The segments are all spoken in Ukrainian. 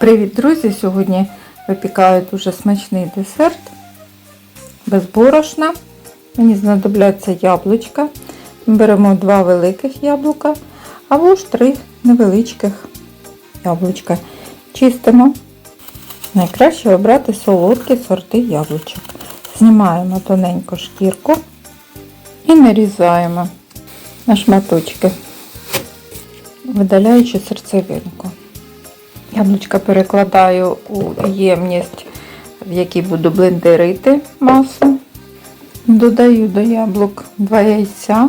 Привіт, друзі! Сьогодні випікаю дуже смачний десерт без борошна. Мені знадобляться яблучка. Беремо два великих яблука або ж три невеличких яблучка. Чистимо. Найкраще обрати солодкі сорти яблучок. Знімаємо тоненько шкірку і нарізаємо на шматочки, видаляючи серцевинку. Яблучка перекладаю у ємність, в якій буду блендерити масу. Додаю до яблук 2 яйця.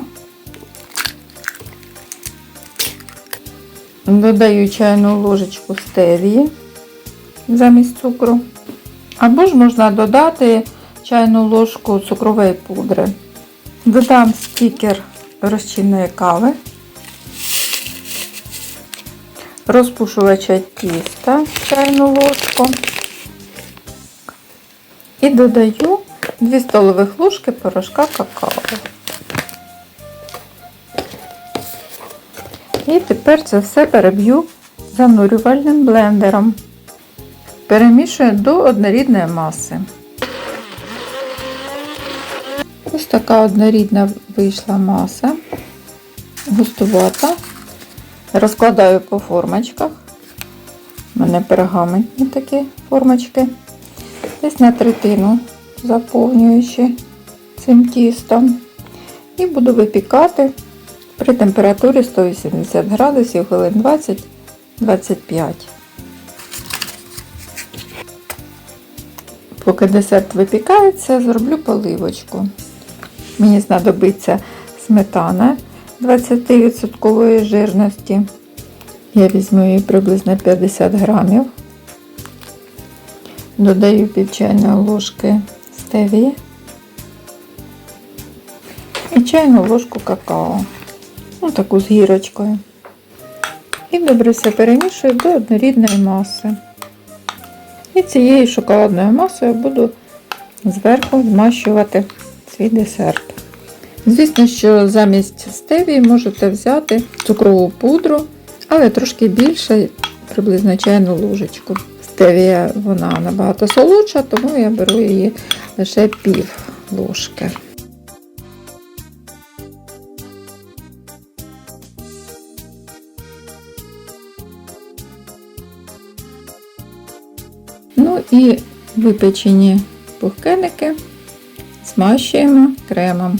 Додаю чайну ложечку стевії замість цукру. Або ж можна додати чайну ложку цукрової пудри. Додам стікер розчинної кави. Розпушувача тіста чайну ложку і додаю 2 столових ложки порошка какао. І тепер це все переб'ю занурювальним блендером. Перемішую до однорідної маси. Ось така однорідна вийшла маса, густувата. Розкладаю по формочках. У мене пергаментні такі формочки. Десь на третину заповнюючи цим тістом. І буду випікати при температурі 180 градусів хвилин 20-25. Поки десерт випікається, зроблю поливочку. Мені знадобиться сметана 20% жирності. Я візьму її приблизно 50 грамів. Додаю пів чайної ложки стевії і чайну ложку какао. Ну, таку з гірочкою. І добре все перемішую до однорідної маси. І цією шоколадною масою буду зверху змащувати свій десерт. Звісно, що замість стевії можете взяти цукрову пудру, але трошки більше, приблизно чайну ложечку. Стевія вона набагато солодша, тому я беру її лише пів ложки. Ну і випечені пухкеники змащуємо кремом.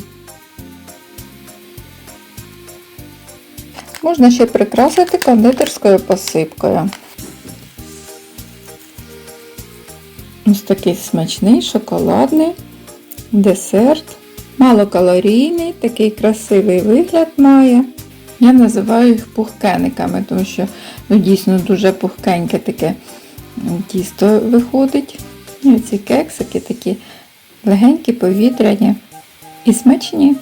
Можна ще прикрасити кондитерською посипкою. Ось такий смачний шоколадний десерт. Малокалорійний, такий красивий вигляд має. Я називаю їх пухкениками, тому що ну, дійсно дуже пухкеньке таке тісто виходить. І ці кексики такі легенькі, повітряні і смачні.